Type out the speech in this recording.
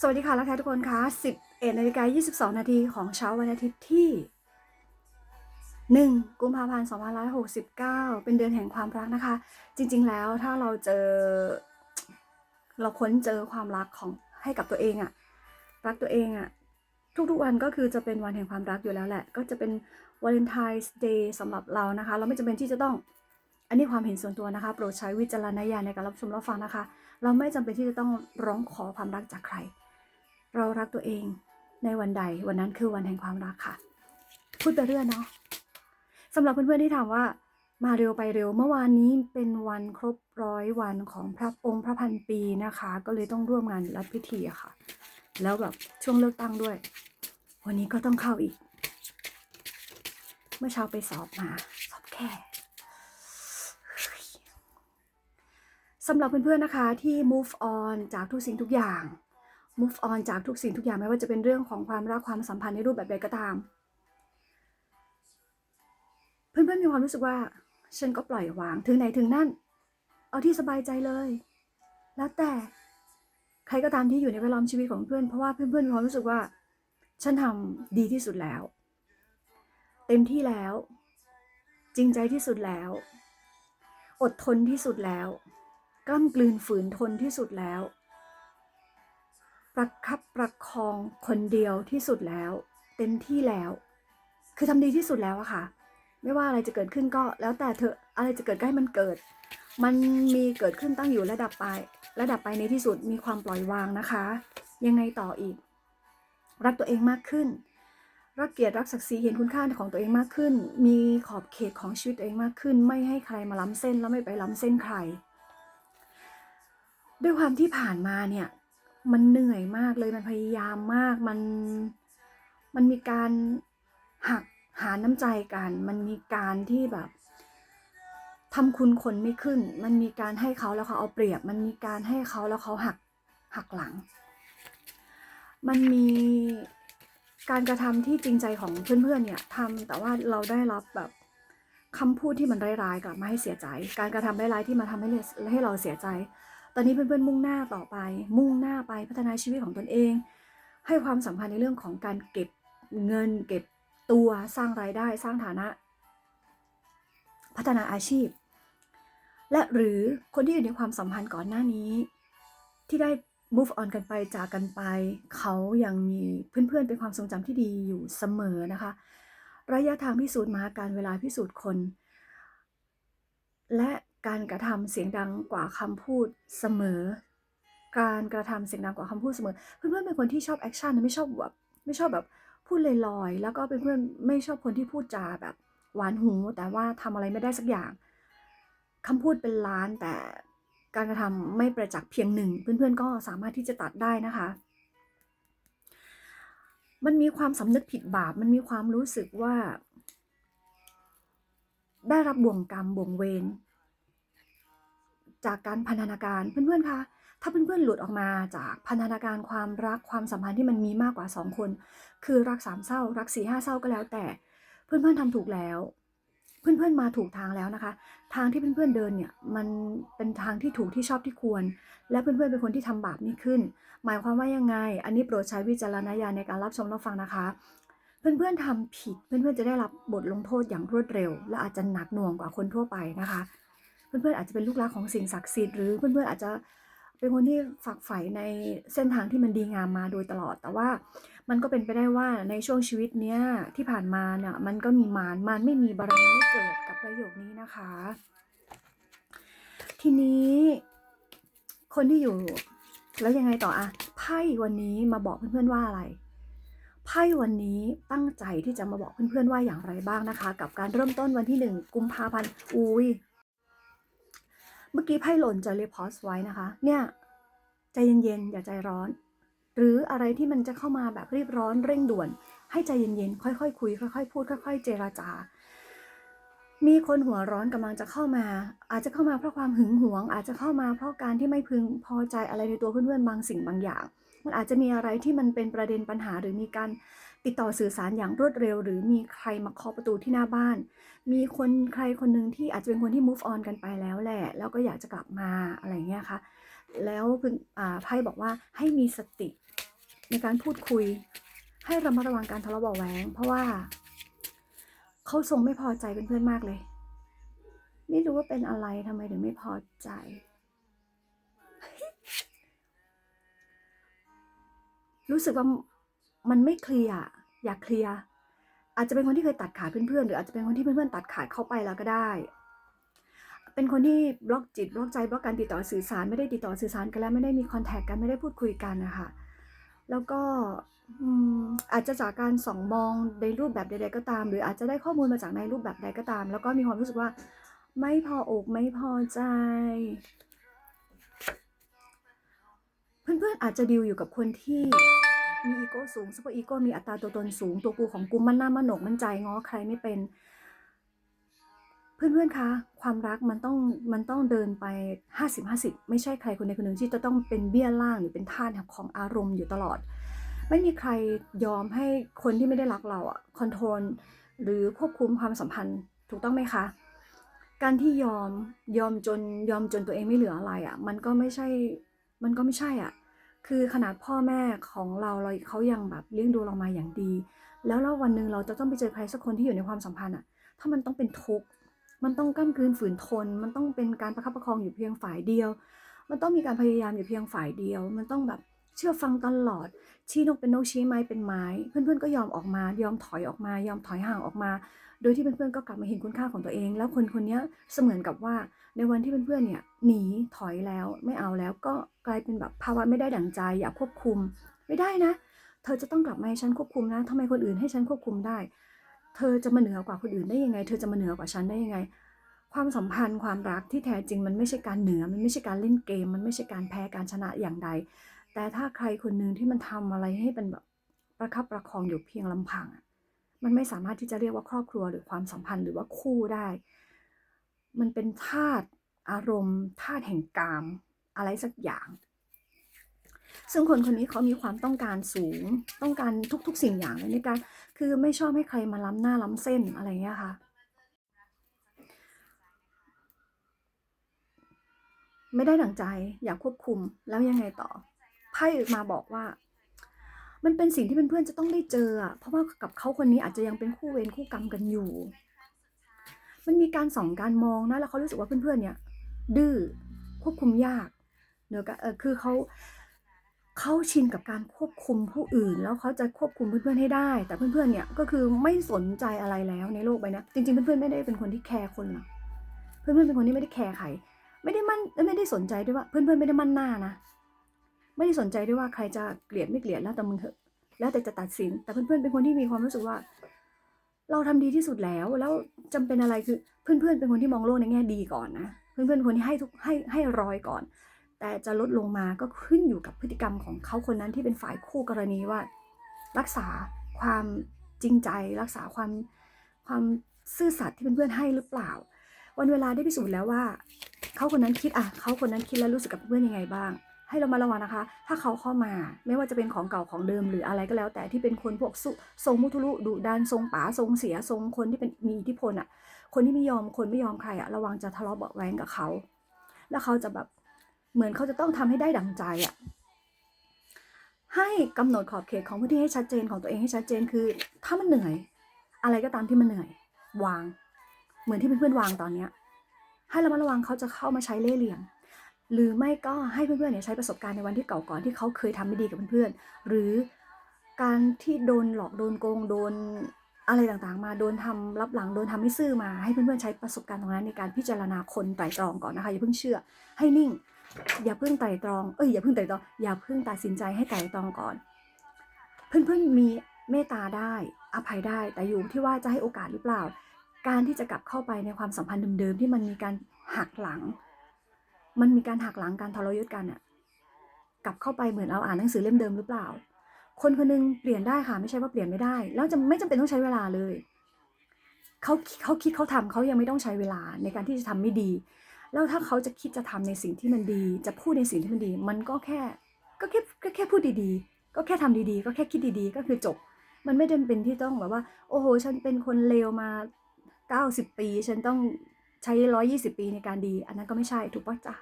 สวัสดีค่ะแล้วค่ะทุกคนคะ11นาฬิกา22 นาทีของเช้าวันอาทิตย์ที่ 1 กุมภาพันธ์2569 เป็นเดือนแห่งความรักนะคะ จริง ๆ แล้วถ้าเราเจอ เราค้นเจอความรักของให้กับตัวเองอะรักตัวเองอะทุกๆวันก็คือจะเป็นวันแห่งความรักอยู่แล้วแหละ ก็จะเป็นวาเลนไทน์เดย์สำหรับเรานะคะ เราไม่จำเป็นที่จะต้อง อันนี้ความเห็นส่วนตัวนะคะ โปรดใช้วิจารณญาณในการรับชมรับฟังนะคะ เราไม่จำเป็นที่จะต้องร้องขอความรักจากใคร เรารักตัวเองในวันใดวันนั้นคือวันแห่งความรักค่ะ พูดไปเรื่อยเนาะสำหรับเพื่อนๆที่ถามว่า มาเร็วไปเร็วเมื่อวานนี้เป็นวันครบร้อยวันของพระองค์พระพันปีนะคะ ก็เลยต้องร่วมงานรับพิธีอะค่ะ แล้วแบบช่วงเลือกตั้งด้วย วันนี้ก็ต้องเข้าอีก เมื่อเช้าไปสอบมาสอบแค่สำหรับเพื่อนๆนะคะที่ move on จากทุกสิ่งทุกอย่าง move on จากทุกสิ่งทุกอย่างไม่ว่าจะเป็นเรื่องของความรักความสัมพันธ์ในรูปแบบใดก็ตาม เพื่อนๆมีความรู้สึกว่าฉันก็ปล่อยวางถึงไหนถึงนั่น เอาที่สบายใจเลย แล้วแต่ใครก็ตามที่อยู่ในแวดล้อมชีวิตของเพื่อนเพราะว่าเพื่อนๆมีความรู้สึกว่า ฉันทำดีที่สุดแล้ว เต็มที่แล้ว จริงใจที่สุดแล้ว อดทนที่สุดแล้วกล้ำกลืนฝืนทนที่สุดแล้ว ประคับประคองคนเดียวที่สุดแล้ว เต็มที่แล้ว คือทำดีที่สุดแล้วอะค่ะ ไม่ว่าอะไรจะเกิดขึ้นก็แล้วแต่เธออะไรจะเกิดก็ให้มันเกิด มันมีเกิดขึ้นตั้งอยู่ระดับไป ระดับไปในที่สุดมีความปล่อยวางนะคะ ยังไงต่ออีก รักตัวเองมากขึ้น รักเกียรติรักศักดิ์ศรีเห็นคุณค่าของตัวเองมากขึ้น มีขอบเขตของชีวิตตัวเองมากขึ้น ไม่ให้ใครมาล้ำเส้นแล้วไม่ไปล้ำเส้นใคร ด้วยความที่ผ่านมาเนี่ย มันเหนื่อยมากเลยมันพยายามมากมันมันมีการหักหาน้ำใจกัน มันมีการที่แบบทำคุณคนไม่ขึ้น มันมีการให้เขาแล้วเขาเอาเปรียบ มันมีการให้เขาแล้วเขาหักหักหลัง มันมีการกระทำที่จริงใจของเพื่อนๆเนี่ยทำแต่ว่าเราได้รับแบบคำพูดที่มันร้ายๆกลับมาให้เสียใจ การกระทำร้ายๆที่มาทำให้ให้เราเสียใจ ตอนนี้เพื่อนๆมุ่งหน้าต่อไป มุ่งหน้าไปพัฒนาชีวิตของตนเอง ให้ความสำคัญในเรื่องของการเก็บเงิน เก็บตัวสร้างรายได้สร้างฐานะ พัฒนาอาชีพ และหรือคนที่อยู่ในความสัมพันธ์ก่อนหน้านี้ ที่ได้ move on กันไปจากกันไป เขายังมีเพื่อนๆเป็นความทรงจำที่ดีอยู่เสมอนะคะ ระยะทางพิสูจน์มาการเวลาพิสูจน์คน และ การกระทำเสียงดังกว่าคำพูดเสมอ การกระทำเสียงดังกว่าคำพูดเสมอ เพื่อนๆเป็นคนที่ชอบแอคชั่นไม่ชอบแบบไม่ชอบแบบพูดลอยๆ แล้วก็เป็นเพื่อนไม่ชอบคนที่พูดจาแบบหวานหู แต่ว่าทำอะไรไม่ได้สักอย่างคำพูดเป็นล้านแต่การกระทำไม่ประจักษ์เพียงหนึ่ง เพื่อนๆก็สามารถที่จะตัดได้นะคะ มันมีความสำนึกผิดบาป มันมีความรู้สึกว่า ได้รับบ่วงกรรมบ่วงเวร จากการพันธนาการเพื่อนๆคะถ้าเพื่อนๆหลุดออกมาจากพันธนาการความรักความสัมพันธ์ที่มันมีมากกว่า 2 คน คือรักสามเศร้า รักสี่ห้าเศร้าก็แล้วแต่ เพื่อนๆทำถูกแล้ว เพื่อนๆมาถูกทางแล้วนะคะ ทางที่เพื่อนๆเดินเนี่ยมันเป็นทางที่ถูกที่ชอบที่ควร และเพื่อนๆเป็นคนที่ทำบาปนี้ขึ้น หมายความว่ายังไง อันนี้โปรดใช้วิจารณญาณในการรับชมรับฟังนะคะเพื่อนๆทำผิด เพื่อนๆจะได้รับบทลงโทษอย่างรวดเร็ว และอาจจะหนักหน่วงกว่าคนทั่วไปนะคะ เพื่อนๆอาจจะเป็นลูกรักของสิ่งศักดิ์สิทธิ์หรือเพื่อนๆอาจจะเป็นคนที่ฝักใฝ่ในเส้นทางที่มันดีงามมาโดยตลอด แต่ว่ามันก็เป็นไปได้ว่าในช่วงชีวิตเนี้ยที่ผ่านมาเนี่ยมันก็มีมารมันไม่มีบารมีไม่เกิดกับประโยคนี้นะคะ ทีนี้คนที่อยู่แล้วยังไงต่ออะไพ่วันนี้มาบอกเพื่อนๆว่าอะไรไพ่วันนี้ตั้งใจที่จะมาบอกเพื่อนๆว่าอย่างไรบ้างนะคะ กับการเริ่มต้นวันที่หนึ่งกุมภาพันธ์อุ้ย เมื่อกี้ไพ่หล่นจะรีพอสไว้นะคะ เนี่ยใจเย็นๆอย่าใจร้อน หรืออะไรที่มันจะเข้ามาแบบรีบร้อนเร่งด่วน ให้ใจเย็นๆค่อยๆคคุย ค่อยๆพูดค่อย ๆ เจราจา มีคนหัวร้อนกำลังจะเข้ามา อาจจะเข้ามาเพราะความหึงหวง อาจจะเข้ามาเพราะการที่ไม่พึงพอใจอะไรในตัวเพื่อนๆบางสิ่งบางอย่าง มันอาจจะมีอะไรที่มันเป็นประเด็นปัญหาหรือมีการ ติดต่อสื่อสารอย่างรวดเร็ว หรือมีใครมาเคาะประตูที่หน้าบ้าน มีคนใครคนหนึ่งที่อาจจะเป็นคนที่ move on กันไปแล้วแหละ แล้วก็อยากจะกลับมาอะไรเงี้ยค่ะ แล้วคุณอ่าไพ่บอกว่าให้มีสติในการพูดคุย ให้ระมัดระวังการทะเลาะเบาะแว้งเพราะว่าเขาทรงไม่พอใจเพื่อนมากเลย ไม่รู้ว่าเป็นอะไรทำไมถึงไม่พอใจรู้สึกว่ามันไม่เคลียร์ อยากเคลียร์อาจจะเป็นคนที่เคยตัดขาดเพื่อนๆหรืออาจจะเป็นคนที่เพื่อนๆตัดขาดเข้าไปแล้วก็ได้ เป็นคนที่บล็อกจิตบล็อกใจบล็อกการติดต่อสื่อสารไม่ได้ติดต่อสื่อสารกันแล้วไม่ได้มีคอนแทคกันไม่ได้พูดคุยกันนะคะแล้วก็อาจจะจากการส่องมองในรูปแบบใดๆก็ตาม หรืออาจจะได้ข้อมูลมาจากในรูปแบบใดก็ตาม แล้วก็มีความรู้สึกว่า ไม่พออกไม่พอใจ เพื่อนๆอาจจะดิวอยู่กับคนที่ มีอีโก้สูงซุปเปอร์อีโก้มีอัตราตัวตนสูง ตัวกูของกูมันหน้ามันหนกมันใจง้อใครไม่เป็น เพื่อนๆคะความรักมันต้องมันต้องเดินไป 50 50 ไม่ใช่ใครคนใดคนหนึ่งที่จะต้องเป็นเบี้ยล่างหรือเป็นท่าสของอารมณ์อยู่ตลอด ไม่มีใครยอมให้คนที่ไม่ได้รักเราอะคอนโทรลหรือควบคุมความสัมพันธ์ถูกต้องไหมคะการที่ยอมยอมจนยอมจนตัวเองไม่เหลืออะไรอะมันก็ไม่ใช่ มันก็ไม่ใช่อะ คือขนาดพ่อแม่ของเราเราเขายังแบบเลี้ยงดูเรามาอย่างดี แล้วแล้ววันหนึ่งเราจะต้องไปเจอใครสักคนที่อยู่ในความสัมพันธ์อะถ้ามันต้องเป็นทุกข์มันต้องกั้มคืนฝืนทน มันต้องเป็นการประคับประคองอยู่เพียงฝ่ายเดียว มันต้องมีการพยายามอยู่เพียงฝ่ายเดียว มันต้องแบบ เชื่อฟังตลอด ชี้นกเป็นนกชี้ไม้เป็นไม้ เพื่อนๆก็ยอมออกมายอมถอยออกมายอมถอยห่างออกมา โดยที่เพื่อนๆก็กลับมาเห็นคุณค่าของตัวเอง แล้วคนคนนี้เสมือนกับว่าในวันที่เพื่อนๆเนี่ยหนีถอยแล้วไม่เอาแล้วก็กลายเป็นแบบภาวะไม่ได้ดั่งใจอยากควบคุม ไม่ได้นะ เธอจะต้องกลับมาให้ฉันควบคุมนะทำไมคนอื่นให้ฉันควบคุมได้ เธอจะมาเหนือกว่าคนอื่นได้ยังไง เธอจะมาเหนือกว่าฉันได้ยังไงความสัมพันธ์ความรักที่แท้จริงมันไม่ใช่การเหนือ มันไม่ใช่การเล่นเกม มันไม่ใช่การแพ้การชนะอย่างใด แต่ถ้าใครคนหนึ่งที่มันทำอะไรให้เป็นแบบประคับประคองอยู่เพียงลำพังอะมันไม่สามารถที่จะเรียกว่าครอบครัวหรือความสัมพันธ์หรือว่าคู่ได้ มันเป็นธาตุอารมณ์ธาตุแห่งกาม อะไรสักอย่าง ซึ่งคนคนนี้เขามีความต้องการสูง ต้องการทุก ๆ สิ่งอย่างเลยในการ คือไม่ชอบให้ใครมาล้ำหน้าล้ำเส้นอะไรเงี้ยค่ะ ไม่ได้ดั่งใจอยากควบคุมแล้วยังไงต่อ ไพ่มาบอกว่า มันเป็นสิ่งที่เพื่อนๆจะต้องได้เจออะเพราะว่ากับเขาคนนี้อาจจะยังเป็นคู่เวรคู่กรรมกันอยู่ มันมีการส่องการมองนะแล้วเขารู้สึกว่าเพื่อนๆเนี่ย ดื้อควบคุมยากเนอะก็เออคือเขาเขาชินกับการควบคุมผู้อื่น แล้วเขาจะควบคุมเพื่อนๆให้ได้ แต่เพื่อนๆเนี่ยก็คือไม่สนใจอะไรแล้วในโลกใบนี้จริงๆเพื่อนๆไม่ได้เป็นคนที่แคร์คนหรอกเพื่อนๆเป็นคนที่ไม่ได้แคร์ใครไม่ได้มั่นไม่ได้สนใจด้วยว่าเพื่อนๆไม่ได้มั่นหน้านะ ไม่ได้สนใจด้วยว่าใครจะเกลียดไม่เกลียดแล้วแต่มึงเถอะแล้วแต่จะตัดสิน แต่เพื่อนๆเป็นคนที่มีความรู้สึกว่า เราทำดีที่สุดแล้ว แล้วจำเป็นอะไรคือเพื่อนๆเป็นคนที่มองโลกในแง่ดีก่อนนะ เพื่อนๆคนที่ให้ทุกให้ให้รอยก่อน แต่จะลดลงมาก็ขึ้นอยู่กับพฤติกรรมของเขาคนนั้นที่เป็นฝ่ายคู่กรณีว่า รักษาความจริงใจ รักษาความความซื่อสัตย์ที่เพื่อนๆให้หรือเปล่า วันเวลาได้พิสูจน์แล้วว่าเขาคนนั้นคิดอะเขาคนนั้นคิดแล้วรู้สึกกับเพื่อนยังไงบ้าง ให้เรามาระวังนะคะ ถ้าเขาเข้ามาไม่ว่าจะเป็นของเก่าของเดิมหรืออะไรก็แล้ว แต่ที่เป็นคนพวกสุทรงมุทุลุดุดันทรงป๋าทรงเสียทรงคนที่เป็นมีอิทธิพลอะ คนที่ไม่ยอมคนไม่ยอมใครอะระวังจะทะเลาะเบาะแว้งกับเขา แล้วเขาจะแบบเหมือนเขาจะต้องทำให้ได้ดังใจอะให้กำหนดขอบเขตของพื้นที่ให้ชัดเจนของตัวเองให้ชัดเจนคือ ถ้ามันเหนื่อย อะไรก็ตามที่มันเหนื่อยวาง เหมือนที่เพื่อนๆวางตอนเนี้ยให้ระมัดระวังเขาจะเข้ามาใช้เล่ห์เหลี่ยม หรือไม่ก็ให้เพื่อนๆเนี่ยใช้ประสบการณ์ในวันที่เก่าก่อนที่เขาเคยทำไม่ดีกับเพื่อนๆ หรือการที่โดนหลอกโดนโกงโดนอะไรต่างๆ มาโดนทำรับหลังโดนทำให้ซื่อมาให้เพื่อนๆใช้ประสบการณ์ตรงนั้นในการพิจารณาคนไตร่ตรองก่อนนะคะอย่าเพิ่งเชื่อให้นิ่ง อย่าเพิ่งไตร่ตรองเอ้ยอย่าเพิ่งไตร่ตรองอย่าเพิ่งตัดสินใจให้ไตร่ตรองก่อน เพื่อนๆมีเมตตาได้อภัยได้แต่อยู่ที่ว่าจะให้โอกาสหรือเปล่า การที่จะกลับเข้าไปในความสัมพันธ์เดิมๆที่มันมีการหักหลัง มันมีการหักหลังการทรยศกันอะกลับเข้าไปเหมือนเราอ่านหนังสือเล่มเดิมหรือเปล่า คนคนหนึงเปลี่ยนได้ค่ะไม่ใช่ว่าเปลี่ยนไม่ได้ แล้วจะไม่จำเป็นต้องใช้เวลาเลยเขาเขาคิดเขาทำเขายังไม่ต้องใช้เวลาในการที่จะทำไม่ดี แล้วถ้าเขาจะคิดจะทำในสิ่งที่มันดี จะพูดในสิ่งที่มันดี มันก็แค่ก็แค่ก็แค่พูดดีๆ ก็แค่ทำดีๆ ก็แค่คิดดีๆ ก็คือจบ มันไม่จำเป็นที่ต้องแบบว่า โอ้โห ฉันเป็นคนเลวมา 90 ปี ฉันต้อง ใช้ 120 ปีในการดี อันนั้นก็ไม่ใช่ถูกปะจ๊ะ